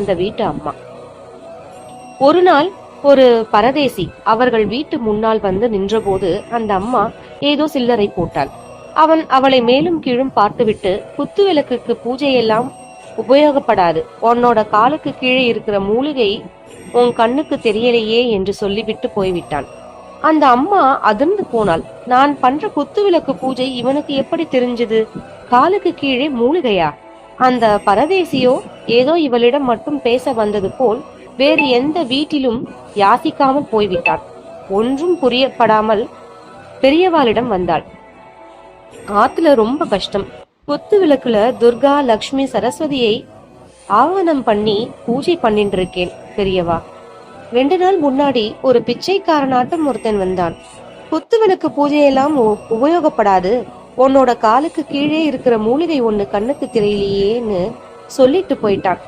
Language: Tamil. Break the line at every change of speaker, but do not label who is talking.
அந்த வீட்டு அம்மா. ஒரு நாள் ஒரு பரதேசி அவர்கள் வீட்டு முன்னால் வந்து நின்றபோது அந்த அம்மா ஏதோ சில்லறை போட்டாள். அவன் அவளை மேலும் கீழும் பார்த்துவிட்டு குத்துவிளக்குக்கு பூஜையெல்லாம் உபயோகப்படாது. உன்னோட காலுக்கு கீழே இருக்கிற மூலிகை உன் கண்ணுக்கு தெரியலையே என்று சொல்லிவிட்டு போய்விட்டான். அந்த அம்மா அதிர்ந்து போனாள். நான் பண்ற குத்துவிளக்கு பூஜை இவனுக்கு எப்படி தெரிஞ்சது? காலுக்கு கீழே மூலிகையா? அந்த பரதேசியோ ஏதோ இவளிடம் மட்டும் பேச வந்தது போல் வேறு எந்த வீட்டிலும் யாசிக்காமல் போய்விட்டாள். ஒன்றும் புரியப்படாமல் பெரியவாளிடம் வந்தாள். ஆத்துல ரொம்ப கஷ்டம். கொத்து விளக்குல துர்கா லக்ஷ்மி சரஸ்வதியை ஆவணம் பண்ணி பூஜை பண்ணிட்டு இருக்கேன் பெரியவா. ரெண்டு நாள் முன்னாடி ஒரு பிச்சைக்காரனாட்டம் ஒருத்தன் வந்தான். கொத்து விளக்கு பூஜையெல்லாம் உ- உபயோகப்படாது. உன்னோட காலுக்கு கீழே இருக்கிற மூலிகை ஒண்ணு கண்ணுக்கு தெரியலையேன்னு சொல்லிட்டு போயிட்டான்.